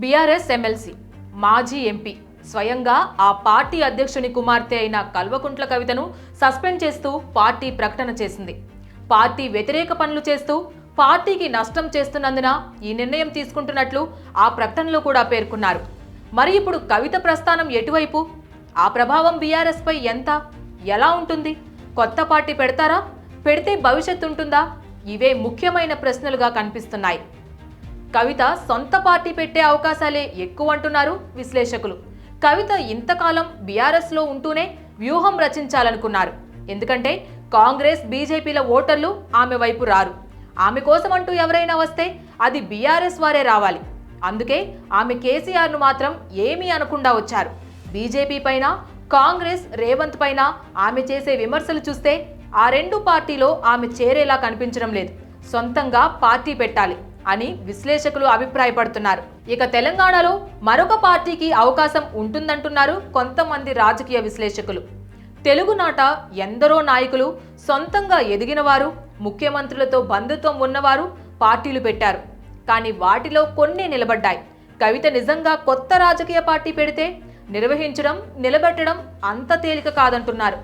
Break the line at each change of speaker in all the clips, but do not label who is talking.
BRS MLC మాజీ MP స్వయంగా ఆ పార్టీ అధ్యక్షుని కుమార్తె అయిన కల్వకుంట్ల కవితను సస్పెండ్ చేస్తూ పార్టీ ప్రకటన చేసింది. పార్టీ వ్యతిరేక పనులు చేస్తూ పార్టీకి నష్టం చేస్తున్నందున ఈ నిర్ణయం తీసుకుంటున్నట్లు ఆ ప్రకటనలో కూడా పేర్కొన్నారు. మరి ఇప్పుడు కవిత ప్రస్థానం ఎటువైపు? ఆ ప్రభావం బీఆర్ఎస్పై ఎంత? ఎలా ఉంటుంది? కొత్త పార్టీ పెడతారా? పెడితే భవిష్యత్తు ఉంటుందా? ఇవే ముఖ్యమైన ప్రశ్నలుగా కనిపిస్తున్నాయి. కవిత సొంత పార్టీ పెట్టే అవకాశాలే ఎక్కువ అంటున్నారు విశ్లేషకులు. కవిత ఇంతకాలం బీఆర్ఎస్లో ఉంటూనే వ్యూహం రచించాలనుకున్నారు. ఎందుకంటే కాంగ్రెస్ బీజేపీల ఓటర్లు ఆమె వైపు రారు. ఆమె కోసం అంటూ ఎవరైనా వస్తే అది బీఆర్ఎస్ వారే రావాలి. అందుకే ఆమె కేసీఆర్ను మాత్రం ఏమీ అనకుండా వచ్చారు. బీజేపీ పైన కాంగ్రెస్ రేవంత్ పైన ఆమె చేసే విమర్శలు చూస్తే ఆ రెండు పార్టీలో ఆమె చేరేలా కనిపించడం లేదు. సొంతంగా పార్టీ పెట్టాలి. అని విశ్లేషకులు అభిప్రాయపడుతున్నారు. ఇక తెలంగాణలో మరొక పార్టీకి అవకాశం ఉంటుందంటున్నారు కొంతమంది రాజకీయ విశ్లేషకులు. తెలుగునాట ఎందరో నాయకులు సొంతంగా ఎదిగినవారు ముఖ్యమంత్రులతో బంధుత్వం ఉన్నవారు పార్టీలు పెట్టారు. కానీ వాటిలో కొన్ని నిలబడ్డాయి. కవిత నిజంగా కొత్త రాజకీయ పార్టీ పెడితే నిర్వహించడం నిలబెట్టడం అంత తేలిక కాదంటున్నారు.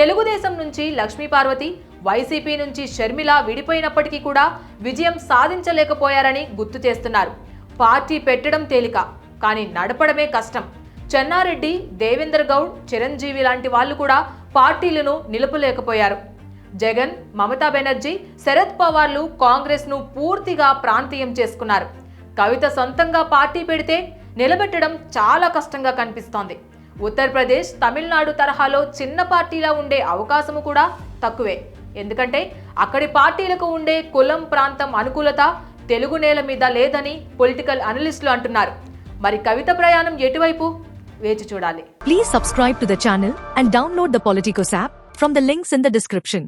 తెలుగుదేశం నుంచి లక్ష్మీపార్వతి వైసీపీ నుంచి షర్మిల విడిపోయినప్పటికీ కూడా విజయం సాధించలేకపోయారని గుర్తు చేస్తున్నారు. పార్టీ పెట్టడం తేలిక కానీ నడపడమే కష్టం. చెన్నారెడ్డి దేవేందర్ గౌడ్ చిరంజీవి లాంటి వాళ్ళు కూడా పార్టీలను నిలుపలేకపోయారు. జగన్ మమతా బెనర్జీ శరద్ పవార్లు కాంగ్రెస్ను పూర్తిగా ప్రాంతీయం చేసుకున్నారు. కవిత సొంతంగా పార్టీ పెడితే నిలబెట్టడం చాలా కష్టంగా కనిపిస్తోంది. ఉత్తరప్రదేశ్ తమిళనాడు తరహాలో చిన్న పార్టీలా ఉండే అవకాశము కూడా తక్కువే. ఎందుకంటే అక్కడి పార్టీలకు ఉండే కులం ప్రాంతం అనుకూలత తెలుగు నేల మీద లేదని పొలిటికల్ అనలిస్టులు అంటున్నారు. మరి కవిత ప్రయాణం ఎటువైపు? వేచి చూడాలి.
Please subscribe to the channel and download the Politicos app from the links in the description